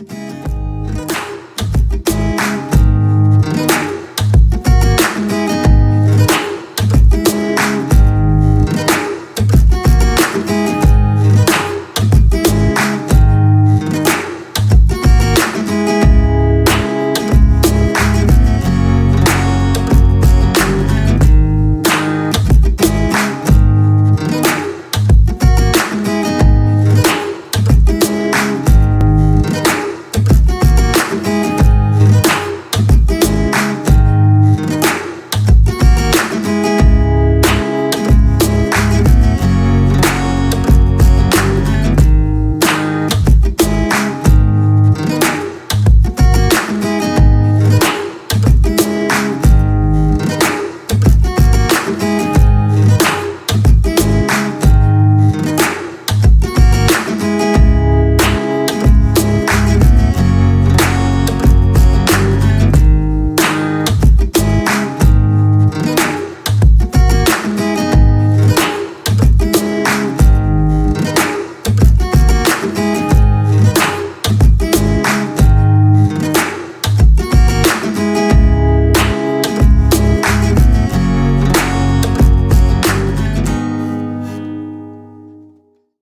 Música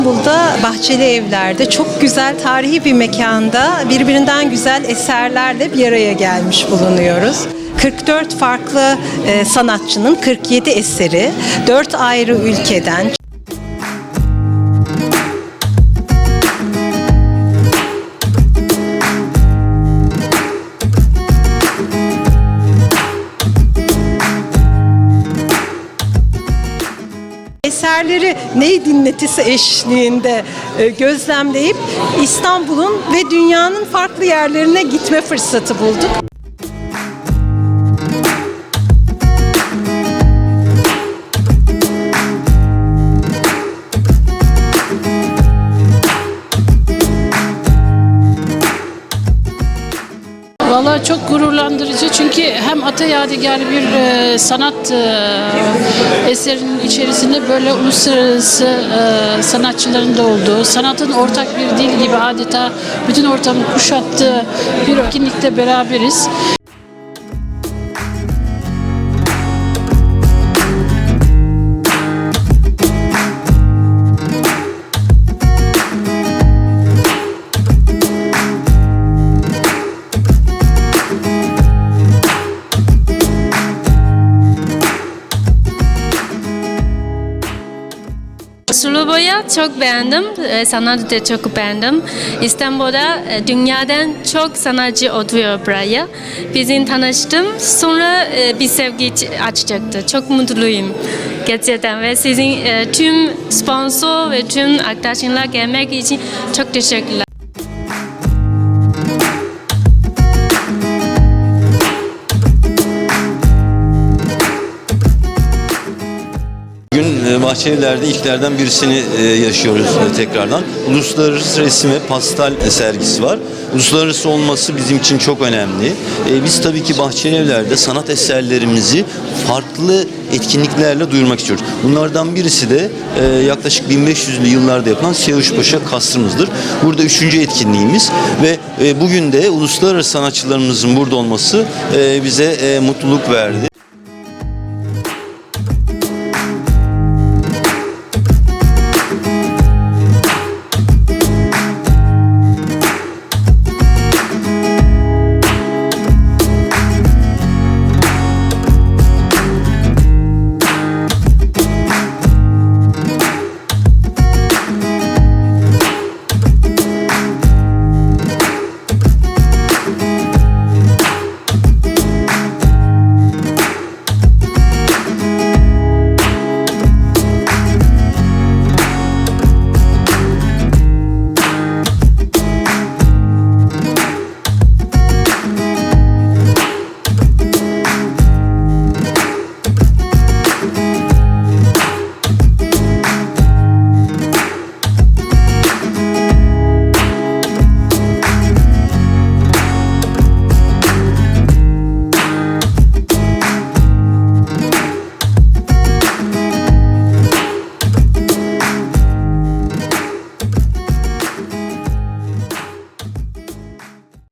İstanbul'da Bahçeli Evler'de çok güzel tarihi bir mekanda birbirinden güzel eserlerle bir araya gelmiş bulunuyoruz. 44 farklı e, sanatçının 47 eseri, 4 ayrı ülkeden eserleri ney dinletisi eşliğinde e, gözlemleyip İstanbul'un ve dünyanın farklı yerlerine gitme fırsatı bulduk. Vallahi çok gururlandırıcı çünkü hem ata yadigarı bir e, sanat e, eserinin içerisinde böyle uluslararası e, sanatçıların da olduğu, sanatın ortak bir dil gibi adeta bütün ortamı kuşattığı bir etkinlikte beraberiz. Sulu boya çok beğendim. Ee, Sanatı da çok beğendim. İstanbul'da e, dünyadan çok sanatçı oturuyor buraya. Bizim tanıştım. Sonra e, bir sevgi açacaktı. Çok mutluyum. Gerçekten ve sizin e, tüm sponsor ve tüm arkadaşlar gelmek için çok teşekkürler. Bahçeliler'de ilklerden birisini e, yaşıyoruz e, tekrardan. Uluslararası resim ve pastel sergisi var. Uluslararası olması bizim için çok önemli. E, Biz tabii ki Bahçelievler'de sanat eserlerimizi farklı etkinliklerle duyurmak istiyoruz. Bunlardan birisi de yaklaşık 1500'lü yıllarda yapılan Seyhuşpaşa Kasrımızdır. Burada üçüncü etkinliğimiz ve bugün de uluslararası sanatçılarımızın burada olması bize mutluluk verdi.